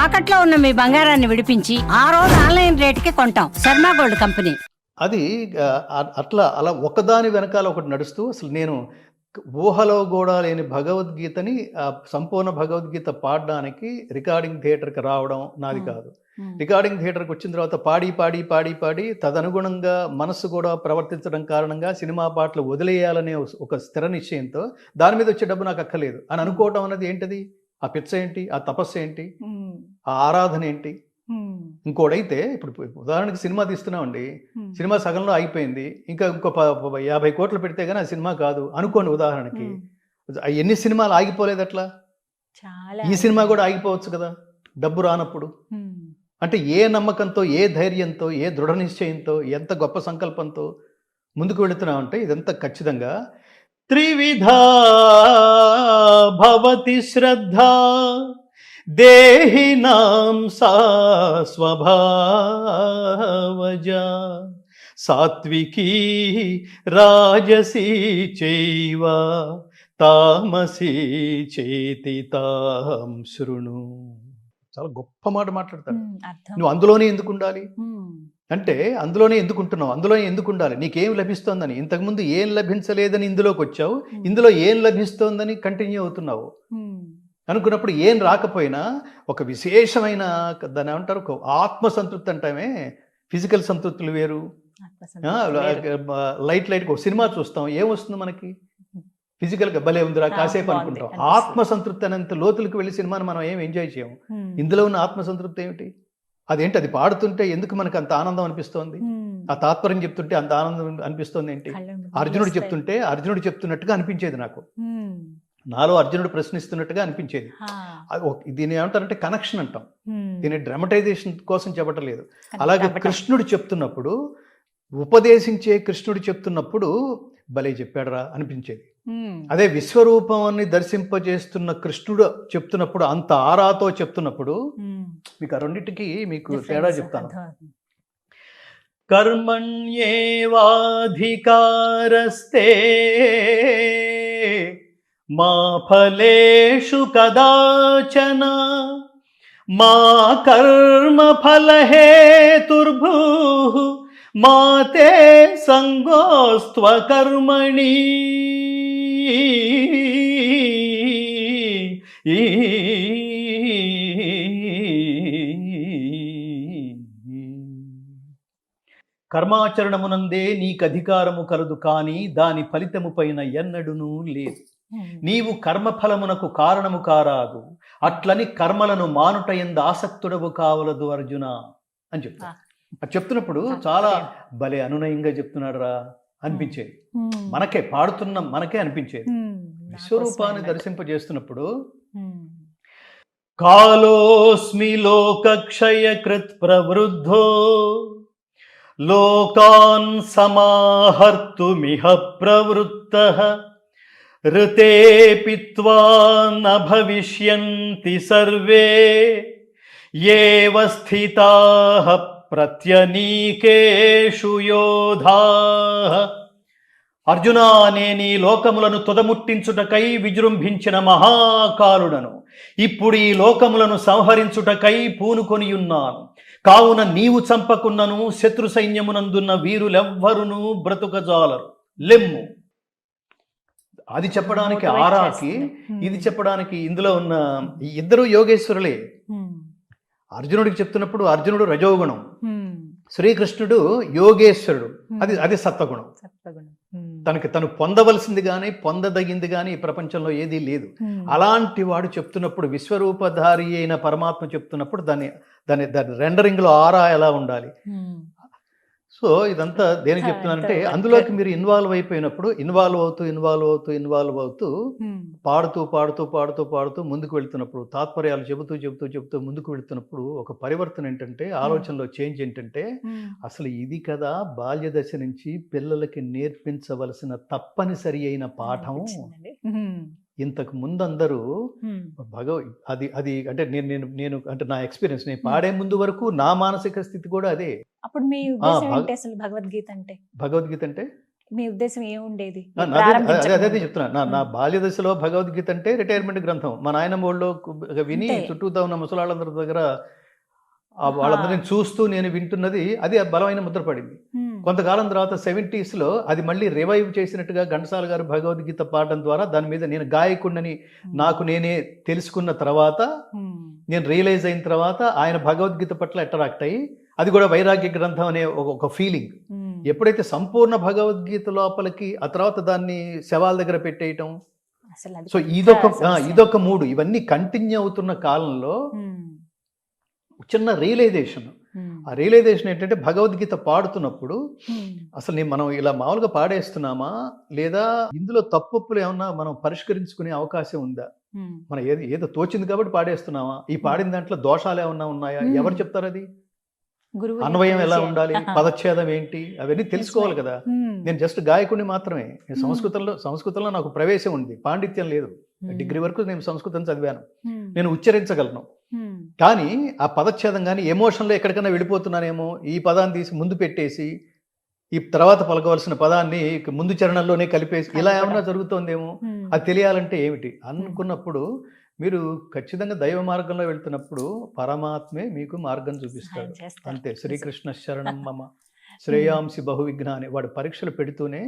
తాకట్లో ఉన్న మీ బంగారాన్ని విడిపించి ఆ రోజు ఆన్లైన్ రేటుకి కొంటాం. Sharma gold company. అది అట్లా అలా ఒకదాని వెనకాల ఒకటి నడుస్తూ అసలు నేను ఊహలో కూడా లేని భగవద్గీతని సంపూర్ణ భగవద్గీత పాడడానికి రికార్డింగ్ థియేటర్కి రావడం నాది. కాదు. రికార్డింగ్ థియేటర్కి వచ్చిన తర్వాత పాడి పాడి పాడి పాడి తదనుగుణంగా మనసు కూడా ప్రవర్తించడం కారణంగా సినిమా పాటలు వదిలేయాలనే ఒక స్థిర నిశ్చయంతో దాని మీద వచ్చే డబ్బు నాకు అక్కర్లేదు. అని అనుకోవడం అనేది ఏంటిది? ఆ పిచ్చ ఏంటి? ఆ తపస్సు ఏంటి? ఆ ఆరాధన ఏంటి? ఇంకోడైతే ఇప్పుడు ఉదాహరణకి సినిమా తీస్తున్నామండి. సినిమా సగంలో అయిపోయింది. ఇంకా ఇంకో యాభై కోట్లు పెడితే కానీ ఆ సినిమా కాదు. అనుకోండి ఉదాహరణకి. ఎన్ని సినిమాలు ఆగిపోలేదు అట్లా? ఈ సినిమా కూడా ఆగిపోవచ్చు కదా? డబ్బు రానప్పుడు. అంటే ఏ నమ్మకంతో ఏ ధైర్యంతో ఏ దృఢ నిశ్చయంతో ఎంత గొప్ప సంకల్పంతో ముందుకు వెళుతున్నామంటే ఇదంతా ఖచ్చితంగా త్రివిధ భవతి శ్రద్ధ దేహినాం సా స్వభావజ సాత్వికీ రాజసీ చైవ తామసీ చేతి తాం శృణు. చాలా గొప్ప మాట మాట్లాడతాడు నువ్వు అందులోనే ఎందుకు ఉండాలి? అంటే అందులోనే ఎందుకు ఉంటున్నావు అందులోనే ఎందుకు ఉండాలి నీకేం లభిస్తోందని? ఇంతకుముందు ఏం లభించలేదని ఇందులోకి వచ్చావు? ఇందులో ఏం లభిస్తోందని కంటిన్యూ అవుతున్నావు? అనుకున్నప్పుడు ఏం రాకపోయినా ఒక విశేషమైన దాని ఏమంటారు? ఒక ఆత్మ సంతృప్తి అంటామే. ఫిజికల్ సంతృప్తులు వేరు. లైట్ లైట్ ఒక సినిమా చూస్తాం. ఏం వస్తుంది మనకి? ఫిజికల్గా భలే ఉందిరా కాసేపు అనుకుంటాం. ఆత్మ సంతృప్తి అనేంత లోతులకు వెళ్ళి సినిమాని మనం ఏం ఎంజాయ్ చేయము? ఇందులో ఉన్న ఆత్మ సంతృప్తి ఏమిటి? అదేంటి? అది పాడుతుంటే ఎందుకు మనకు అంత ఆనందం అనిపిస్తోంది? ఆ తాత్పర్యం చెప్తుంటే అంత ఆనందం అనిపిస్తోంది ఏంటి? అర్జునుడు. చెప్తుంటే అర్జునుడు చెప్తున్నట్టుగా అనిపించేది నాకు. నాలో అర్జునుడు ప్రశ్నిస్తున్నట్టుగా అనిపించేది. దీన్ని ఏమంటారంటే కనెక్షన్ అంటాం. దీన్ని డ్రమటైజేషన్ కోసం చెప్పటం లేదు అలాగే కృష్ణుడు చెప్తున్నప్పుడు ఉపదేశించే కృష్ణుడు చెప్తున్నప్పుడు భలే చెప్పాడురా అనిపించేది. అదే విశ్వరూపాన్ని దర్శింపజేస్తున్న కృష్ణుడు చెప్తున్నప్పుడు అంత ఆరాతో చెప్తున్నప్పుడు మీకు ఆ రెండింటికి మీకు తేడా చెప్తాను. కర్మణ్యేవాధికారస్తే మా ఫలేషు కదాచన మా కర్మ ఫలహేతుర్భూ మా తే సంగోస్త్వ కర్మణి కర్మాచరణమునందే నీకు అధికారము కలదు కానీ దాని ఫలితము పైన ఎన్నడునూ లేదు. ఉమ్, నీవు కర్మఫలమునకు కారణము కారాదు. అట్లని కర్మలను మానుట ఎంద ఆసక్తుడవు కావలదు అర్జున అని చెప్తా ఆ. అది చెప్తున్నప్పుడు చాలా భలే అనునయంగా చెప్తున్నాడు రా అనిపించేది. మనకే పాడుతున్న మనకే అనిపించేది. విశ్వరూపాన్ని దర్శింపజేస్తున్నప్పుడు కాలోస్మి లోకక్షయకృత్ ప్రవృద్ధో లోకాన్ సమాహర్తుమిహ ప్రవృత్త ఋతే పిత్వా సర్వే ఏవ స్థితాః ప్రత్యనీకేషు యోధా. అర్జునా నేను ఈ లోకములను తుదముట్టించుటకై విజృంభించిన మహాకాలుడను. ఇప్పుడు ఈ లోకములను సంహరించుటకై పూనుకొనియున్నాను. కావున నీవు చంపకున్నను శత్రు సైన్యమునందున్న వీరులెవ్వరును బ్రతుకజాలరు. లెమ్ము. అది చెప్పడానికి ఆరాకి ఇది చెప్పడానికి ఇందులో ఉన్న ఇద్దరు యోగేశ్వరులే. అర్జునుడికి చెప్తున్నప్పుడు అర్జునుడు రజోగుణం. శ్రీకృష్ణుడు యోగేశ్వరుడు. అది అది సత్వగుణం. తనకి తను పొందవలసింది కానీ పొందదగింది కానీ ఈ ప్రపంచంలో ఏదీ లేదు. అలాంటి వాడు చెప్తున్నప్పుడు విశ్వరూపధారి అయిన పరమాత్మ చెప్తున్నప్పుడు దాన్ని దాని దాని రెండరింగ్లో ఆరా ఎలా ఉండాలి? సో ఇదంతా దేనికి చెప్తున్నానంటే అందులోకి మీరు ఇన్వాల్వ్ అయిపోయినప్పుడు ఇన్వాల్వ్ అవుతూ ఇన్వాల్వ్ అవుతూ ఇన్వాల్వ్ అవుతూ పాడుతూ పాడుతూ పాడుతూ పాడుతూ ముందుకు వెళ్తున్నప్పుడు తాత్పర్యాలు చెబుతూ చెబుతూ చెబుతూ ముందుకు వెళ్తున్నప్పుడు ఒక పరివర్తన ఏంటంటే ఆలోచనలో చేంజ్ ఏంటంటే అసలు ఇది కదా బాల్య దశ నుంచి పిల్లలకి నేర్పించవలసిన తప్పనిసరి అయిన పాఠం. ఇంతకు ముందందరూ ఉమ్, భగవ అది అది అంటే నేను నేను నేను అంటే నా ఎక్స్పీరియన్స్ నేను పాడే ముందు వరకు నా మానసిక స్థితి కూడా అదే. అప్పుడు మీ అసలు భగవద్గీత అంటే? భగవద్గీత అంటే? మీ ఉద్దేశం ఏముండేది అదే అదే. చెప్తున్నా. నా నా బాల్య దశలో భగవద్గీత అంటే రిటైర్మెంట్ గ్రంథం. మా నాయనమ్మ వాళ్ళు విని. చుట్టూతా ఉన్న ముసలాళ్ళందరి దగ్గర. వాళ్ళందరినీ చూస్తూ నేను వింటున్నది అది బలమైన ముద్ర పడింది. హ్మ్. కొంతకాలం తర్వాత 70s లో అది మళ్ళీ రివైవ్ చేసినట్టుగా ఘంటసాల గారు భగవద్గీత పాడడం ద్వారా దాని మీద నేను గాయకుడిని నాకు నేనే తెలుసుకున్న తర్వాత హ్మ్. నేను రియలైజ్ అయిన తర్వాత ఆయన భగవద్గీత పట్ల అట్రాక్ట్ అయ్యి అది కూడా వైరాగ్య గ్రంథం అనే ఒక- ఫీలింగ్. ఎప్పుడైతే సంపూర్ణ భగవద్గీత లోపలికి ఆ తర్వాత దాన్ని శవాల దగ్గర పెట్టేయటం సో ఇదొక. ఇదొక మూడు ఇవన్నీ కంటిన్యూ అవుతున్న కాలంలో. చిన్న రియలైజేషన్. ఆ రియలైజేషన్ ఏంటంటే భగవద్గీత పాడుతున్నప్పుడు. అసలు నేను మనం ఇలా మామూలుగా పాడేస్తున్నామా లేదా ఇందులో తప్పులు ఏమన్నా మనం పరిష్కరించుకునే అవకాశం ఉందా. మనం ఏది ఏదో తోచింది కాబట్టి పాడేస్తున్నామా ఈ పాడిన దాంట్లో దోషాలు ఏమన్నా ఉన్నాయా. ఎవరు చెప్తారు అది అన్వయం ఎలా. ఉండాలి. పదచ్ఛేదం ఏంటి అవన్నీ తెలుసుకోవాలి కదా. నేను జస్ట్ గాయకుడిని మాత్రమే నేను. సంస్కృతంలో సంస్కృతంలో నాకు ప్రవేశం ఉంది పాండిత్యం లేదు. డిగ్రీ వరకు నేను సంస్కృతం చదివాను. నేను ఉచ్చరించగలను. కానీ ఆ పదచ్ఛేదం కానీ ఎమోషన్లో ఎక్కడికైనా వెళ్ళిపోతున్నానేమో ఈ పదాన్ని తీసి ముందు పెట్టేసి ఈ తర్వాత పలకవలసిన పదాన్ని ముందు చరణంలోనే కలిపేసి ఇలా ఏమన్నా జరుగుతోందేమో. అది తెలియాలంటే ఏమిటి? అనుకున్నప్పుడు మీరు ఖచ్చితంగా దైవ మార్గంలో వెళ్తున్నప్పుడు పరమాత్మే మీకు మార్గం చూపిస్తాడు. అంతే. శ్రీకృష్ణ శరణం మమ. శ్రేయాంసి బహు విజ్ఞాని వాడు పరీక్షలు పెడుతూనే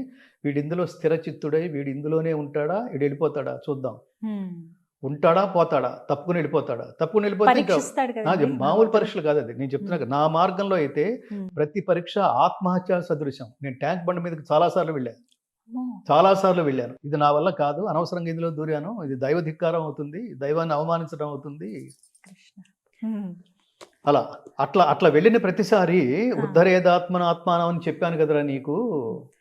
వీడి ఇందులో స్థిర చిత్తుడై వీడి ఇందులోనే ఉంటాడా వీడు వెళ్ళిపోతాడా చూద్దాం. ఉంటాడా పోతాడా? తప్పుకుని వెళ్ళిపోతాడా? తప్పుకుని వెళ్ళిపోతే మామూలు. పరీక్షలు కాదు అది. నేను చెప్తున్నా నా మార్గంలో అయితే. ప్రతి పరీక్ష ఆత్మహత్య సదృశ్యం నేను ట్యాంక్ బండి మీదకి చాలాసార్లు వెళ్ళాను. అమ్మో. చాలాసార్లు వెళ్ళాను. ఇది నా వల్ల కాదు. అనవసరంగా ఇందులో దూరాను. ఇది దైవ ధిక్కారం అవుతుంది. దైవాన్ని అవమానించడం అవుతుంది. అలా. అట్లా అట్లా వెళ్ళిన ప్రతిసారి ఉద్ధరేదాత్మన ఆత్మానం అని చెప్పాను కదరా నీకు.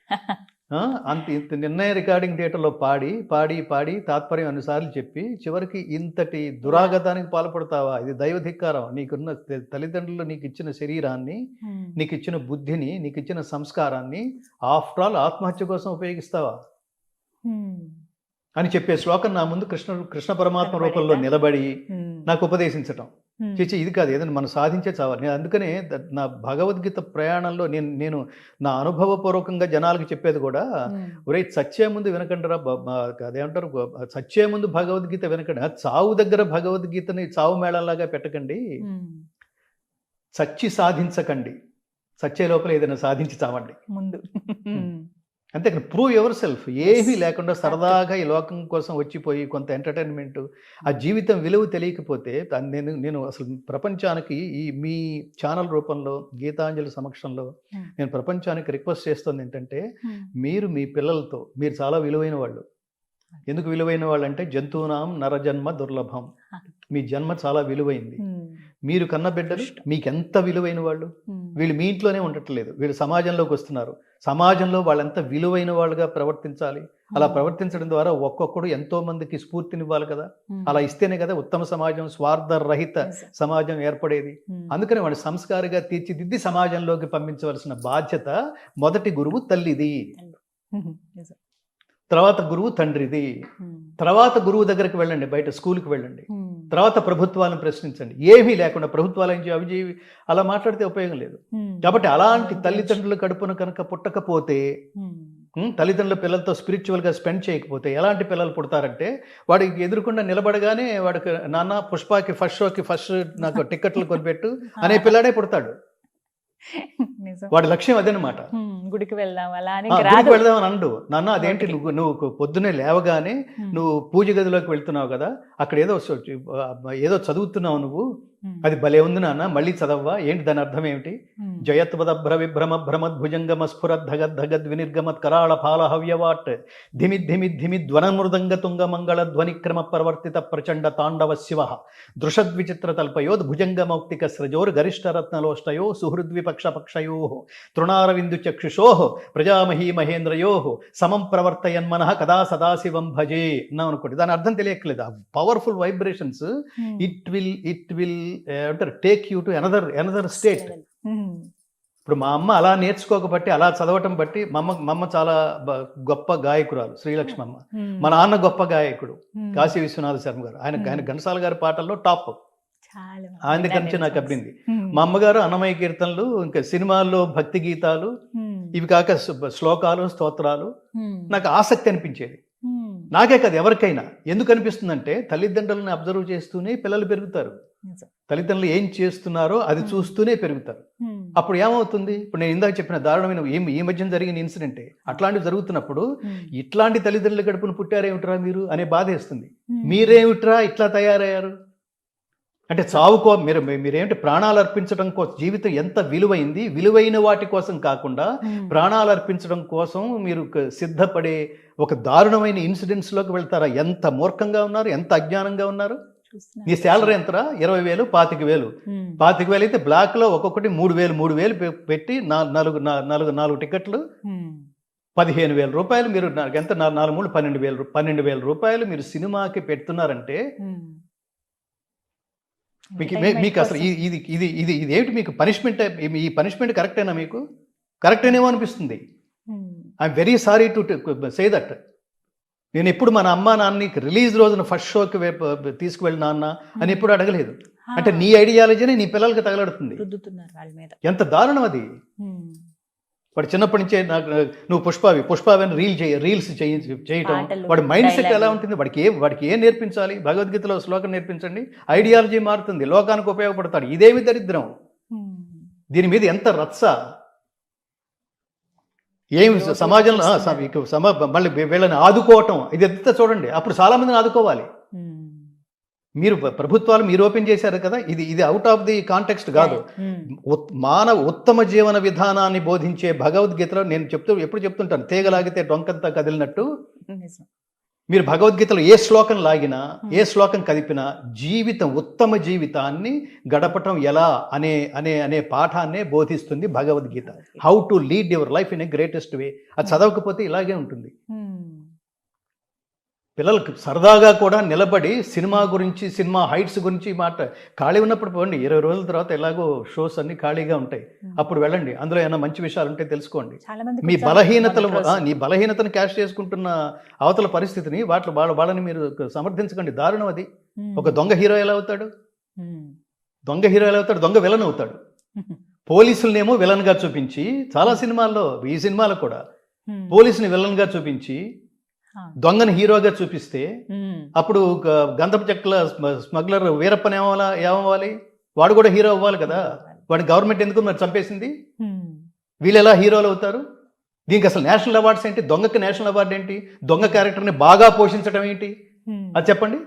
అంత ఇంత నిర్ణయ రికార్డింగ్ థియేటర్లో పాడి పాడి పాడి తాత్పర్యం అన్నిసార్లు చెప్పి చివరికి ఇంతటి దురాగతానికి పాల్పడతావా ఇది దైవ ధిక్కారం నీకున్న తల్లిదండ్రులు నీకు ఇచ్చిన శరీరాన్ని. నీకు ఇచ్చిన బుద్ధిని నీకు ఇచ్చిన సంస్కారాన్ని ఆఫ్టర్ ఆల్ ఆత్మహత్య కోసం ఉపయోగిస్తావా. అని చెప్పే శ్లోకం నా ముందు కృష్ణ కృష్ణ పరమాత్మ? రూపంలో నిలబడి. నాకు ఉపదేశించటం చేచి ఇది కాదు. ఏదైనా మనం సాధించే చావాలి. నేను అందుకనే నా భగవద్గీత ప్రయాణంలో నేను నేను నా అనుభవపూర్వకంగా జనాలకు చెప్పేది కూడా. ఒరే చచ్చే ముందు వినకండిరా అదేమంటారు? చచ్చే ముందు భగవద్గీత వినకండి. చావు దగ్గర భగవద్గీతని చావు మేళంలాగా పెట్టకండి. చచ్చి సాధించకండి. చచ్చే లోపల ఏదైనా సాధించి చావండి. ముందు. అంతే ప్రూవ్ ఎవర్ సెల్ఫ్ ఏమీ లేకుండా సరదాగా ఈ లోకం కోసం వచ్చిపోయి కొంత ఎంటర్టైన్మెంట్ ఆ జీవితం విలువ తెలియకపోతే నేను నేను అసలు ప్రపంచానికి ఈ మీ ఛానల్ రూపంలో గీతాంజలి సమక్షంలో Hmm. నేను ప్రపంచానికి రిక్వెస్ట్ చేస్తుంది ఏంటంటే హ్మ్. మీరు మీ పిల్లలతో మీరు చాలా విలువైన వాళ్ళు. ఎందుకు విలువైన వాళ్ళు అంటే జంతువునాం నరజన్మ దుర్లభం. మీ జన్మ చాలా విలువైంది. మీరు కన్న బిడ్డలు మీకు ఎంత విలువైన వాళ్ళు హ్మ్. వీళ్ళు మీ ఇంట్లోనే ఉండట్లేదు వీళ్ళు సమాజంలోకి వస్తున్నారు సమాజంలో వాళ్ళంత విలువైన వాళ్ళుగా ప్రవర్తించాలి అలా ప్రవర్తించడం ద్వారా ఒక్కొక్కడు ఎంతో మందికి స్ఫూర్తినివ్వాలి కదా హ్మ్. అలా ఇస్తేనే కదా ఉత్తమ సమాజం స్వార్థ రహిత. సమాజం ఏర్పడేది. అందుకని వాడు సంస్కారిగా తీర్చిదిద్ది సమాజంలోకి పంపించవలసిన బాధ్యత మొదటి గురువు తల్లిది. తర్వాత గురువు తండ్రిది. తర్వాత గురువు దగ్గరికి వెళ్ళండి బయట స్కూల్కి వెళ్ళండి. తర్వాత ప్రభుత్వాలను ప్రశ్నించండి. ఏమీ లేకుండా ప్రభుత్వాలు ఏం అవి చేయి అలా మాట్లాడితే ఉపయోగం లేదు. కాబట్టి అలాంటి తల్లిదండ్రుల కడుపున కనుక పుట్టకపోతే. ఉమ్, తల్లిదండ్రుల పిల్లలతో స్పిరిచువల్గా స్పెండ్ చేయకపోతే ఎలాంటి పిల్లలు పుడతారంటే వాడికి ఎదురుకుండా నిలబడగానే వాడికి నాన్న పుష్పకి ఫస్ట్ షోకి ఫస్ట్ నాకు టికెట్లు కొనిపెట్టు అనే పిల్లాడే పుడతాడు. వాడి లక్ష్యం అదనమాట. గుడికి వెళ్దాం అలా అని గుడికి రాదు వెళదామని అండు నాన్న అదేంటి. నువ్వు నువ్వు పొద్దున్నే లేవగానే. నువ్వు పూజ గదిలోకి వెళ్తున్నావు కదా అక్కడ ఏదో ఏదో చదువుతున్నావు నువ్వు. అది భలే ఉంది నాన్న మళ్ళీ చదవ్వా? ఏంటి దాని అర్థం ఏమిటి. జయత్వదభ్ర విభ్రమ భ్రమద్ భుజంగమ స్ఫురద్ ధగద్ ధగద్ వినిర్గమత్ కరాళ ఫాల హవ్యవాట్ ధిమి ధిమి ధిమి ధ్వనమృదంగ తుంగ మంగళ ధ్వనిక్రమ ప్రవర్తిత ప్రచండ తాండవ శివ. దృషద్విచిత్ర తల్పయోద్ భుజంగమౌక్తిక స్రజోర్ గరిష్టరత్నలోష్టయో సుహృద్విపక్ష పక్షయో. తృణారవిందు చక్షుషో ప్రజామహీ మహేంద్రయో సమం ప్రవర్తయన్మన కదా సదాశివం భజే. అన్నాం అనుకోండి దాని అర్థం తెలియట్లేదు. Powerful vibrations. It will it will అంటారు take you to another another state. ఇప్పుడు మా అమ్మ అలా నేర్చుకోకబట్టి అలా చదవటం బట్టి మా అమ్మ మా అమ్మ చాలా గొప్ప గాయకురాలు శ్రీలక్ష్మి అమ్మ హ్మ్. మా నాన్న గొప్ప గాయకుడు హ్మ్. కాశీ విశ్వనాథ శర్మ గారు ఆయన Hmm. ఆయన ఘనసాల గారి పాటల్లో టాప్ ఆయన దగ్గర నుంచి నాకు అబ్బింది. మా అమ్మగారు అన్నమయ్య కీర్తనలు ఇంకా సినిమాల్లో భక్తి గీతాలు. ఇవి కాక శ్లో- శ్లోకాలు స్తోత్రాలు నాకు ఆసక్తి అనిపించేది నాకే కాదు ఎవరికైనా ఎందుకు అనిపిస్తుందంటే తల్లిదండ్రులను అబ్జర్వ్ చేస్తూనే పిల్లలు పెరుగుతారు. తల్లిదండ్రులు ఏం చేస్తున్నారో అది చూస్తూనే పెరుగుతారు. ఉమ్, అప్పుడు ఏమవుతుంది? ఇప్పుడు నేను ఇందాక చెప్పిన దారుణమైన ఈ ఈ మధ్యన జరిగిన ఇన్సిడెంటే అట్లాంటివి జరుగుతున్నప్పుడు ఉమ్, ఇట్లాంటి తల్లిదండ్రుల గడుపును పుట్టారేమిట్రా మీరు అనే బాధ వేస్తుంది. మీరేమిట్రా ఇట్లా తయారయ్యారు? అంటే చావుకో మీరు మీరేమిటి ప్రాణాలు అర్పించడం కోసం జీవితం ఎంత విలువైంది? విలువైన వాటి కోసం కాకుండా ప్రాణాలు అర్పించడం కోసం మీరు సిద్ధపడే ఒక దారుణమైన ఇన్సిడెంట్స్లోకి వెళ్తారా? ఎంత మూర్ఖంగా ఉన్నారు? ఎంత అజ్ఞానంగా ఉన్నారు. నీ శాలరీ ఎంతరా? ఇరవై వేలు పాతిక వేలు. పాతిక వేలు అయితే బ్లాక్లో ఒక్కొక్కటి మూడు వేలు మూడు వేలు పెట్టి నాలుగు నాలుగు నాలుగు టికెట్లు పదిహేను వేల రూపాయలు మీరు నాకు ఎంత? నాలుగు మూడు పన్నెండు వేలు పన్నెండు వేల రూపాయలు మీరు సినిమాకి పెడుతున్నారంటే. మీకు మీకు అసలు. ఇది ఇది ఇది ఇది ఏమిటి మీకు పనిష్మెంట్ ఈ పనిష్మెంట్ కరెక్టేనా మీకు? కరెక్టేనేమో అనిపిస్తుంది. I'm very sorry to say that నేను ఎప్పుడు మన అమ్మ నాన్నని రిలీజ్ రోజున ఫస్ట్ షోకి తీసుకువెళ్ళి నాన్న అని ఎప్పుడు అడగలేదు. అంటే నీ ఐడియాలజీనే నీ పిల్లలకి తగలడుతుంది. ఎంత దారుణం అది. వాడు చిన్నప్పటి నుంచే నాకు నువ్వు పుష్పావి పుష్పావి అని రీల్ చేయ రీల్స్ చేయ చేయటం. వాడి మైండ్ సెట్ ఎలా. ఉంటుంది? వాడికి ఏ వాడికి ఏం నేర్పించాలి? భగవద్గీతలో శ్లోకం నేర్పించండి. ఐడియాలజీ మారుతుంది. లోకానికి ఉపయోగపడతాడు. ఇదేమి దరిద్రం. దీని మీద ఎంత రచ్చ. ఏమి సమాజంలో. సమ- మళ్ళీ వీళ్ళని ఆదుకోవటం ఇది ఎంత చూడండి అప్పుడు చాలా మందిని ఆదుకోవాలి మీరు ప్ర- ప్రభుత్వాలు మీరు ఓపెన్ చేశారు కదా ఇది ఇది అవుట్ ఆఫ్ ది కాంటెక్స్ట్ కాదు. మానవ ఉత్తమ జీవన విధానాన్ని బోధించే భగవద్గీతలో నేను చెప్తూ ఎప్పుడు చెప్తుంటాను తీగలాగితే డొంకంతా కదిలినట్టు. మీరు భగవద్గీతలో ఏ శ్లోకం లాగినా ఏ శ్లోకం కదిపినా జీవితం ఉత్తమ జీవితాన్ని గడపటం ఎలా అనే అనే అనే పాఠాన్నే బోధిస్తుంది Bhagavad Gita. How to lead your life in a greatest way అది చదవకపోతే ఇలాగే ఉంటుంది. పిల్లలకు సరదాగా కూడా నిలబడి సినిమా గురించి సినిమా హైట్స్ గురించి మాట ఖాళీ ఉన్నప్పుడు పోండి. ఇరవై రోజుల తర్వాత ఎలాగో షోస్ అన్ని ఖాళీగా ఉంటాయి. అప్పుడు వెళ్ళండి. అందులో ఏమైనా మంచి విషయాలు ఉంటే తెలుసుకోండి. మీ బలహీనతలు. నీ బలహీనతను క్యాష్ చేసుకుంటున్న అవతల పరిస్థితిని వాటి వాళ్ళ వాళ్ళని మీరు సమర్థించకండి. దారుణం అది. ఒక దొంగ హీరో ఎలా అవుతాడు? దొంగ హీరో ఎలా అవుతాడు? దొంగ విలన్ అవుతాడు. పోలీసులనేమో విలన్గా చూపించి చాలా సినిమాల్లో ఈ సినిమాలో కూడా పోలీసుని విలన్గా చూపించి దొంగని హీరోగా చూపిస్తే అప్పుడు గంధపు చెక్కల స్మ- స్మగ్లర్ వీరప్పని ఏమవ్వాలా ఏమవ్వాలి? వాడు కూడా హీరో అవ్వాలి కదా? వాడిని గవర్నమెంట్ ఎందుకు మరి చంపేసింది? వీళ్ళు ఎలా హీరోలు అవుతారు? దీనికి అసలు నేషనల్ అవార్డ్స్ ఏంటి? దొంగకి నేషనల్ అవార్డు ఏంటి? దొంగ క్యారెక్టర్ని బాగా పోషించడం ఏంటి. అది చెప్పండి.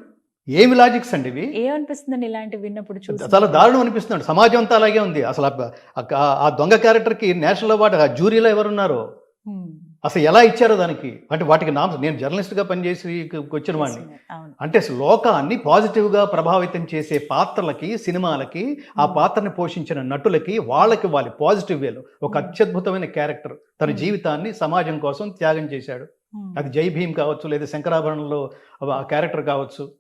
ఏమి లాజిక్స్ అండి ఇవి? ఏమనిపిస్తుందండి ఇలాంటివి విన్నప్పుడు చాలా దారుణం అనిపిస్తున్నాడు సమాజం అంతా అలాగే ఉంది. అసలు ఆ- దొంగ క్యారెక్టర్కి నేషనల్ అవార్డు ఆ జ్యూరీలో ఎవరున్నారో? అసలు ఎలా ఇచ్చారో దానికి? అంటే వాటికి నా నేను జర్నలిస్ట్గా పనిచేసి వచ్చిన వాడిని. అంటే లోకాన్ని పాజిటివ్గా ప్రభావితం చేసే పాత్రలకి సినిమాలకి ఆ పాత్రని పోషించిన నటులకి వాళ్ళకి వాళ్ళ పాజిటివ్ వేలో. ఒక అత్యద్భుతమైన క్యారెక్టర్. తన. జీవితాన్ని సమాజం కోసం త్యాగం చేశాడు. అది జై భీమ్ కావచ్చు లేదా శంకరాభరణంలో ఆ క్యారెక్టర్ కావచ్చు.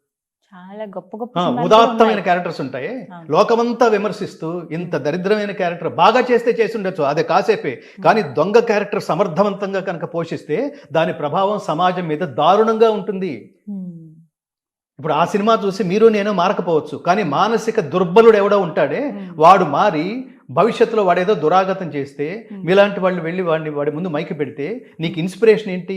చాలా గొప్ప గొప్ప ఉదాత్తమైన. క్యారెక్టర్స్ ఉంటాయి. లోకమంతా విమర్శిస్తూ ఇంత దరిద్రమైన క్యారెక్టర్ బాగా చేస్తే చేసి ఉండొచ్చు అదే కాసేపే. కానీ దొంగ క్యారెక్టర్ సమర్థవంతంగా కనుక పోషిస్తే దాని ప్రభావం సమాజం మీద దారుణంగా ఉంటుంది. ఇప్పుడు ఆ సినిమా చూసి మీరు నేను మారకపోవచ్చు కానీ మానసిక దుర్బలుడు ఎవడో ఉంటాడే వాడు మారి భవిష్యత్తులో వాడేదో దురాగతం చేస్తే. మీలాంటి వాళ్ళు వెళ్ళి వాడిని వాడి ముందు మైకి పెడితే నీకు ఇన్స్పిరేషన్ ఏంటి?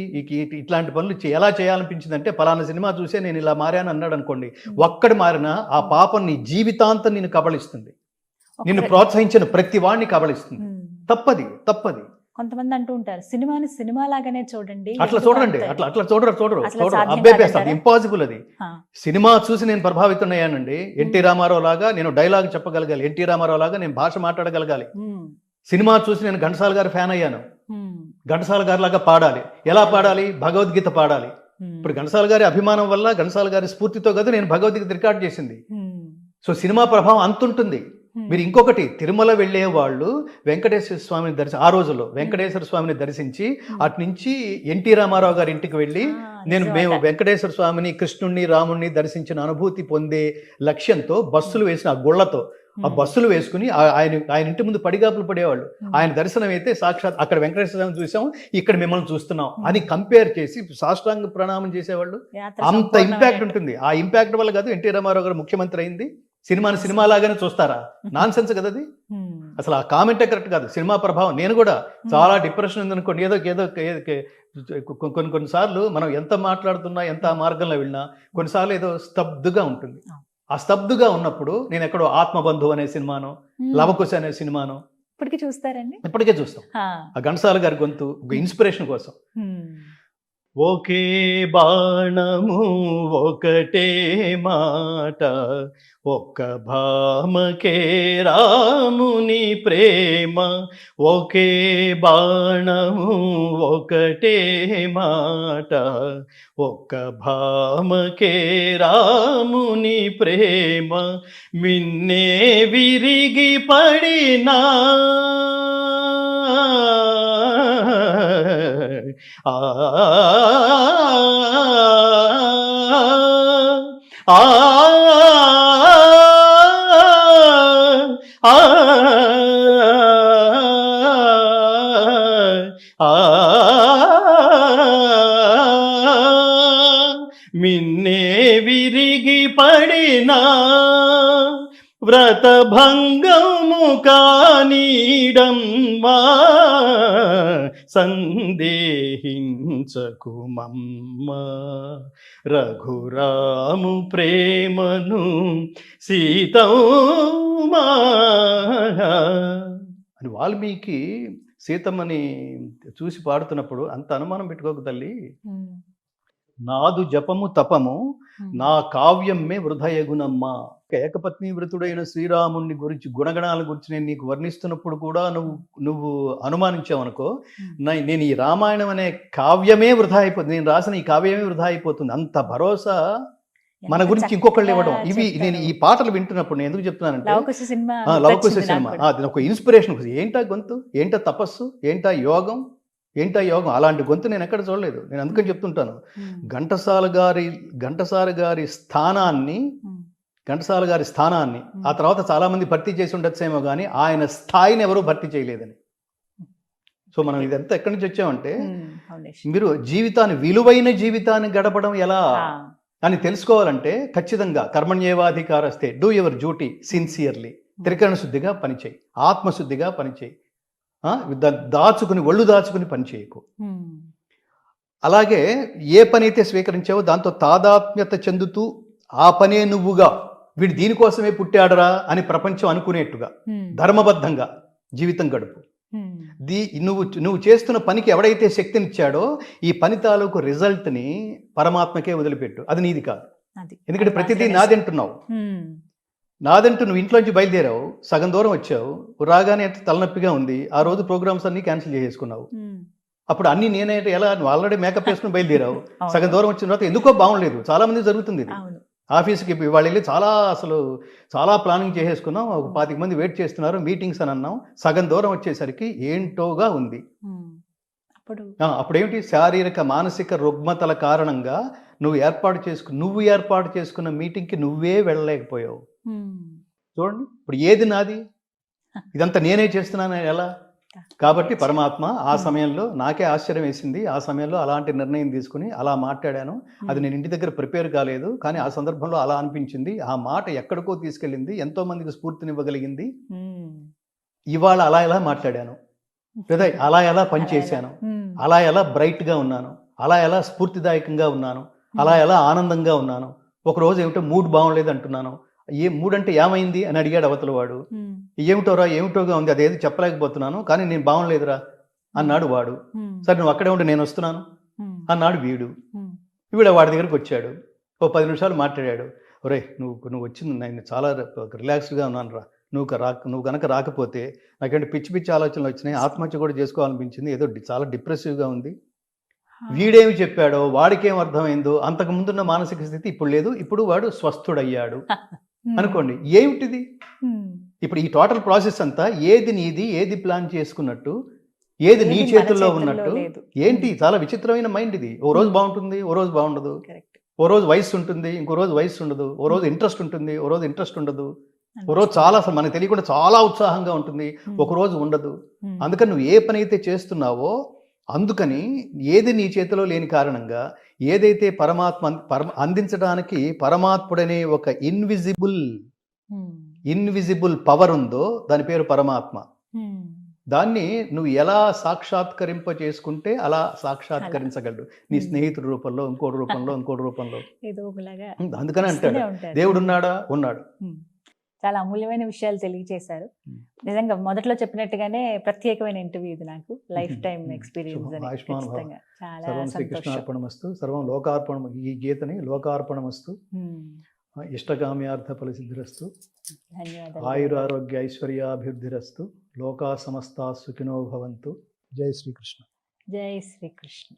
ఇట్లాంటి పనులు ఎలా చేయాలనిపించిందంటే పలానా సినిమా చూసే నేను ఇలా మారాను అన్నాడు అనుకోండి. ఒక్కడు మారినా ఆ పాపం నీ జీవితాంతం నిన్ను కబళిస్తుంది. నిన్ను ప్ర- ప్రోత్సహించిన ప్రతి వాడిని కబళిస్తుంది. తప్పది తప్పది. కొంతమంది అంటూ ఉంటారు సినిమాని సినిమా లాగానే చూడండి అట్లా చూడండి అట్లా అట్లా చూడరు చూడరు అసలు చూడరు. సాధ్యం అబ్బే అది కాదంటారా? ఇంపాసిబుల్ అది. సినిమా చూసి నేను ప్రభావితమయ్యానండి ఎన్టీ రామారావు లాగా నేను డైలాగ్ చెప్పగలగాలి. ఎన్టీ రామారావు లాగా నేను భాష మాట్లాడగలగాలి. సినిమా చూసి నేను ఘంటసాల గారి ఫ్యాన్ అయ్యాను. ఘంటసాల గారి లాగా పాడాలి. ఎలా పాడాలి? భగవద్గీత పాడాలి. ఇప్పుడు ఘంటసాల గారి అభిమానం వల్ల ఘంటసాల గారి స్ఫూర్తితో కదా నేను భగవద్గీత రికార్డ్ చేసింది. సో సినిమా ప్రభావం అంతుంటుంది. మీరు ఇంకొకటి తిరుమల వెళ్ళే వాళ్ళు వెంకటేశ్వర స్వామిని దర్శి ఆ రోజుల్లో వెంకటేశ్వర స్వామిని దర్శించి అటు నుంచి ఎన్టీ రామారావు గారి ఇంటికి వెళ్ళి నేను మేము. వెంకటేశ్వర స్వామిని కృష్ణుణ్ణి రాముణ్ణి దర్శించిన అనుభూతి పొందే లక్ష్యంతో బస్సులు వేసిన ఆ గుళ్ళతో ఆ బస్సులు వేసుకుని ఆయన ఆయన ఇంటి ముందు పడిగాపులు పడేవాళ్ళు. ఆయన దర్శనం అయితే సాక్షాత్ అక్కడ వెంకటేశ్వర స్వామిని చూసాం ఇక్కడ మిమ్మల్ని చూస్తున్నాం అని కంపేర్ చేసి సాష్టాంగ ప్రణామం చేసేవాళ్ళు. అంత. ఇంపాక్ట్ ఉంటుంది. ఆ ఇంపాక్ట్ వల్ల కాదు ఎన్టీ రామారావు గారు ముఖ్యమంత్రి అయింది. సినిమాని సినిమా లాగానే చూస్తారా? నాన్ సెన్స్ కదా అది? అసలు ఆ కామెంటే కరెక్ట్ కాదు. సినిమా ప్రభావం. నేను కూడా చాలా డిప్రెషన్ ఉందనుకోండి. ఏదో ఏదో కొన్ని కొన్నిసార్లు మనం ఎంత మాట్లాడుతున్నా ఎంత మార్గంలో వెళ్ళినా కొన్నిసార్లు ఏదో స్తబ్దుగా ఉంటుంది. ఆ స్తబ్దుగా ఉన్నప్పుడు నేను ఎక్కడో ఆత్మబంధు అనే సినిమానో. లవకుశ అనే సినిమానో ఇప్పటికీ చూస్తారండి? ఇప్పటికే చూస్తాం. ఆ. ఘంటసాల గారి గొంతు ఒక ఇన్స్పిరేషన్ కోసం. ఒకే బాణము ఒకటే మాట. ఒక్క భామకే రాముని ప్రేమ. ఒకే బాణము ఒకటే మాట. ఒక్క భామకే రాముని ప్రేమ. మిన్నే విరిగి పడినా? ఆ ఆ వ్రతభంగము కానీడమ్మా సందేహించకుమమ్మ. రఘురాము ప్రేమను సీతమ్మా. అని వాల్మీకి సీతమ్మని చూసి పాడుతున్నప్పుడు అంత అనుమానం పెట్టుకోకు తల్లి. నాదు జపము తపము. నా కావ్యమ్మే వృధయగునమ్మా ఏకపత్ని వృతుడైన శ్రీరాముని గురించి గుణగణాల గురించి నేను నీకు వర్ణిస్తున్నప్పుడు కూడా నువ్వు నువ్వు అనుమానించావనుకో నేను ఈ రామాయణం అనే కావ్యమే వృధా అయిపోతుంది నేను రాసిన ఈ కావ్యమే వృధా అయిపోతుంది. అంత భరోసా మన గురించి ఇంకొకళ్ళు ఇవ్వడం. ఇవి. నేను ఈ పాటలు వింటున్నప్పుడు నేను ఎందుకు చెప్తున్నానంటే లవకుశ సినిమా అది ఒక ఇన్స్పిరేషన్. ఏంటా గొంతు? ఏంటా తపస్సు? ఏంటా యోగం? ఏంటా యోగం? అలాంటి గొంతు నేను ఎక్కడ చూడలేదు. నేను అందుకని చెప్తుంటాను. ఘంటసాల గారి ఘంటసాల గారి స్థానాన్ని. ఘంటసాల గారి స్థానాన్ని ఆ తర్వాత చాలా మంది భర్తీ చేసి ఉండొచ్చేమో కానీ ఆయన స్థాయిని ఎవరూ భర్తీ చేయలేదని. సో మనం ఇదంతా ఎక్కడి నుంచి వచ్చామంటే మీరు జీవితాన్ని విలువైన జీవితాన్ని గడపడం ఎలా? ఆ. అని తెలుసుకోవాలంటే ఖచ్చితంగా కర్మణ్యేవాధికారస్తే డూ యువర్ డ్యూటీ సిన్సియర్లీ. త్రికరణ శుద్ధిగా పనిచేయి. ఆత్మశుద్ధిగా పనిచేయి. ఆ, దాచుకుని ఒళ్ళు దాచుకుని పనిచేయకు మ్మ్. అలాగే ఏ పని అయితే స్వీకరించావో దాంతో తాదాత్మ్యత చెందుతూ ఆ పనే నువ్వుగా వీడు దీనికోసమే పుట్టాడరా అని ప్రపంచం అనుకునేట్టుగా. ధర్మబద్ధంగా జీవితం గడుపు. దీ నువ్వు నువ్వు చేస్తున్న పనికి ఎవడైతే శక్తినిచ్చాడో ఈ పని తాలూకు రిజల్ట్ని పరమాత్మకే వదిలిపెట్టు అది నీది కాదు ఎందుకంటే ప్రతిదీ నాదంటున్నావు మ్మ్. నాదంటూ నువ్వు ఇంట్లోంచి బయలుదేరావు సగం దూరం వచ్చావు రాగానే తలనొప్పిగా ఉంది ఆ రోజు ప్రోగ్రామ్స్ అన్ని క్యాన్సిల్ చేసేసుకున్నావు. అప్పుడు అన్ని నేనే ఎలా నువ్వు ఆల్రెడీ మేకప్ వేసుకుని బయలుదేరావు. సగం దూరం వచ్చిన తర్వాత ఎందుకో బాగుండలేదు. చాలా మంది జరుగుతుంది ఇది. ఆఫీస్కి ఇవాళ వెళ్ళి చాలా అసలు చాలా ప్లానింగ్ చేసేసుకున్నాం. ఒక పాతిక మంది వెయిట్ చేస్తున్నారు మీటింగ్స్ అని అన్నాం. సగం దూరం వచ్చేసరికి ఏంటోగా ఉంది. అప్పుడు అప్పుడేమిటి? శారీరక మానసిక రుగ్మతల కారణంగా నువ్వు ఏర్పాటు చేసుకు నువ్వు ఏర్పాటు చేసుకున్న మీటింగ్కి నువ్వే వెళ్ళలేకపోయావు. చూడండి ఇప్పుడు ఏది నాది? ఇదంతా నేనే చేస్తున్నాను ఎలా? కాబట్టి పరమాత్మ ఆ సమయంలో నాకే ఆశ్చర్యం వేసింది. ఆ సమయంలో అలాంటి నిర్ణయం తీసుకుని అలా మాట్లాడాను. అది నేను ఇంటి దగ్గర ప్రిపేర్ కాలేదు కానీ ఆ సందర్భంలో అలా అనిపించింది. ఆ మాట ఎక్కడికో తీసుకెళ్ళింది. ఎంతో మందికి స్ఫూర్తినివ్వగలిగింది. మ్మ్. ఇవాళ అలా ఎలా మాట్లాడాను? లేదా అలా ఎలా పనిచేశాను. అలా ఎలా? బ్రైట్గా ఉన్నాను? అలా ఎలా స్ఫూర్తిదాయకంగా ఉన్నాను? అలా ఎలా ఆనందంగా ఉన్నాను? ఒక రోజు ఏమిటో మూడ్ బాగుండలేదు అంటున్నాను ఏ మూడ్ అంటే ఏమైంది అని అడిగాడు అవతల వాడు. ఏమిటోరా ఏమిటోగా ఉంది అదేది చెప్పలేకపోతున్నాను కానీ నేను బాగుండలేదురా అన్నాడు వాడు. సరే నువ్వు అక్కడే ఉండి నేను వస్తున్నాను. అన్నాడు వీడు. వీడు వాడి దగ్గరికి వచ్చాడు ఓ పది నిమిషాలు మాట్లాడాడు ఒరే నువ్వు నువ్వు వచ్చింది నేను చాలా రిలాక్స్డ్గా ఉన్నాను రా నువ్వు రాక నువ్వు కనుక రాకపోతే నాకేంటి పిచ్చి పిచ్చి ఆలోచనలు వచ్చినాయి ఆత్మహత్య కూడా చేసుకోవాలనిపించింది ఏదో చాలా డిప్రెసివ్గా ఉంది వీడేమి చెప్పాడో వాడికేం అర్థమైందో అంతకు ముందున్న మానసిక స్థితి ఇప్పుడు లేదు ఇప్పుడు వాడు స్వస్థుడయ్యాడు. అనుకోండి ఏమిటిది? మ్మ్. ఇప్పుడు ఈ టోటల్ ప్రాసెస్ అంతా ఏది నీది ఏది ప్లాన్ చేసుకున్నట్టు ఏది నీ చేతుల్లో ఉన్నట్టు ఏంటి? చాలా విచిత్రమైన మైండ్ ఇది. ఓ రోజు బాగుంటుంది ఓ రోజు బాగుండదు. ఓ రోజు వయసు ఉంటుంది ఇంకో రోజు వయసు ఉండదు. ఓ రోజు ఇంట్రెస్ట్ ఉంటుంది ఓ రోజు ఇంట్రెస్ట్ ఉండదు. ఓ రోజు చాలా అసలు మనకు తెలియకుండా చాలా ఉత్సాహంగా ఉంటుంది. ఒక రోజు ఉండదు. అందుకని నువ్వు ఏ పని అయితే చేస్తున్నావో అందుకని ఏది నీ చేతిలో లేని కారణంగా ఏదైతే పరమాత్మ పరమ అందించడానికి పరమాత్ముడనే ఒక ఇన్విజిబుల్ ఇన్విజిబుల్ పవర్ ఉందో దాని పేరు పరమాత్మ ఉమ్. దాన్ని నువ్వు ఎలా సాక్షాత్కరింప చేసుకుంటే అలా సాక్షాత్కరించగలడు నీ Hmm. స్నేహితుడి రూపంలో ఇంకోటి రూపంలో ఇంకోటి రూపంలో అందుకని అంటాడు. దేవుడు ఉన్నాడా ఉన్నాడు ఉమ్. చాలా అమూల్యమైన విషయాలు తెలియజేశారు. నిజంగా మొదట్లో చెప్పినట్టుగానే ప్రత్యేకమైన ఇంటర్వ్యూ ఇది నాకు. Life time. ఎక్స్పీరియన్స్ సర్వం శ్రీకృష్ణార్పణమస్తు సర్వం లోకార్పణం. ఈ గీతని లోకార్పణమస్తు. ఇష్టకామ్యార్థ ఫలసిద్ధిరస్తు. ధన్యవాదాలు. ఆయురారోగ్య ఐశ్వర్యాభివృద్ధిరస్తు. లోకా సమస్త సుఖినో భవంతు. జై శ్రీకృష్ణ జై శ్రీకృష్ణ